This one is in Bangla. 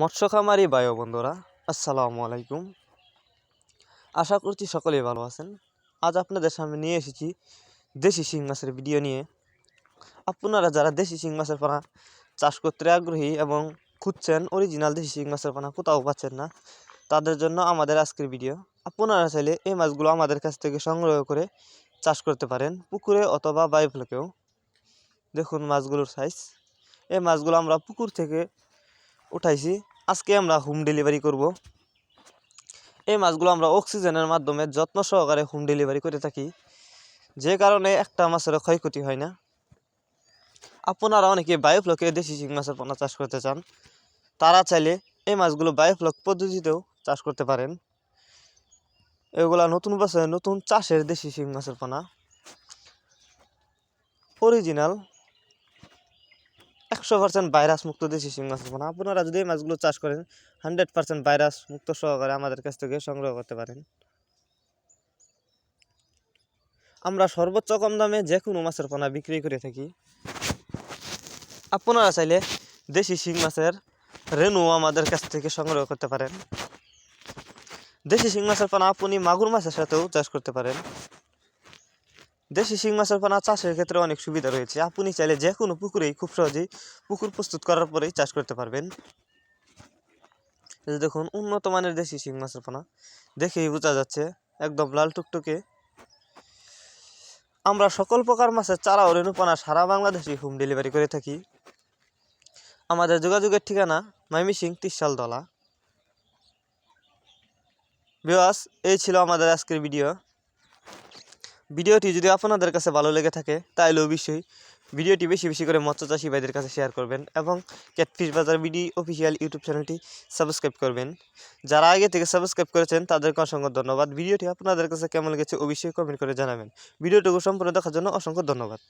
মৎস্য খামারি বায়ু বন্ধুরা, আসসালামু আলাইকুম। আশা করছি সকলেই ভালো আছেন। আজ আপনাদের সামনে নিয়ে এসেছি দেশি শিং মাছের ভিডিও নিয়ে। আপনারা যারা দেশি শিং মাছের পানা চাষ করতে আগ্রহী এবং খুঁজছেন অরিজিনাল দেশি শিং মাছের পানা কোথাও পাচ্ছেন না, তাদের জন্য আমাদের আজকের ভিডিও। আপনারা চাইলে এই মাছগুলো আমাদের কাছ থেকে সংগ্রহ করে চাষ করতে পারেন, পুকুরে অথবা বাইফ্লকেও দেখুন মাছগুলোর সাইজ এই মাছগুলো আমরা পুকুর থেকে উঠাইছি। আজকে আমরা হোম ডেলিভারি করব। এই মাছগুলো আমরা অক্সিজেনের মাধ্যমে যত্ন সহকারে হোম ডেলিভারি করে থাকি। যে কারণে একটা মাছের ক্ষয়ক্ষতি হয় না। আপনারা অনেকে বায়োফ্লকে দেশি শিং মাছের পোনা চাষ করতে চান। তারা চাইলে এই মাছগুলো বায়োফ্লক পদ্ধতিতেও চাষ করতে পারেন। এগুলা নতুন বছরে নতুন চাষের দেশি শিং মাছের পোনা। অরিজিনাল একশো পার্সেন্ট ভাইরাস মুক্ত দেশি শিং মাছের পোনা আপনারা যদি এই মাছগুলো চাষ করেন হান্ড্রেড পার্সেন্ট ভাইরাস মুক্ত সহকারে আমাদের কাছ থেকে সংগ্রহ করতে পারেন। আমরা সর্বোচ্চ কম দামে যে কোনো মাছের পোনা বিক্রি করে থাকি। আপনারা চাইলে দেশি শিং মাছের রেনু আমাদের কাছ থেকে সংগ্রহ করতে পারেন। দেশি শিং মাছের পোনা আপনি মাগুর মাছের সাথেও চাষ করতে পারেন। দেশি শিং মাছের পোনা চাষের ক্ষেত্রে অনেক সুবিধা রয়েছে। আপনি চাইলে যে কোনো পুকুরেই খুব সহজেই পুকুর প্রস্তুত করার পরেই চাষ করতে পারবেন। দেখুন, উন্নত মানের দেশি শিং মাছের পোনা। দেখেই বোঝা যাচ্ছে, একদম লাল টুকটুকে। আমরা সকল প্রকার মাছের চারা ও রেণুপানা সারা বাংলাদেশে হোম ডেলিভারি করে থাকি। আমাদের যোগাযোগের ঠিকানা মাইমিসিং তিরশাল দলা বিওয়াস এই ছিল আমাদের আজকের ভিডিও। ভিডিওটি যদি আপনাদের কাছে ভালো লেগে থাকে, তাহলে অবশ্যই ভিডিওটি বেশি বেশি করে মৎস্য চাষি ভাইদের কাছে শেয়ার করবেন এবং catfish bazaar BD official YouTube চ্যানেলটি সাবস্ক্রাইব করবেন। যারা আগে থেকে সাবস্ক্রাইব করেছেন, তাদেরকে অসংখ্য ধন্যবাদ। ভিডিওটি আপনাদের কাছে কেমন লেগেছে অবশ্যই কমেন্ট করে জানাবেন। ভিডিওটুকু সম্পূর্ণ দেখার জন্য অসংখ্য ধন্যবাদ।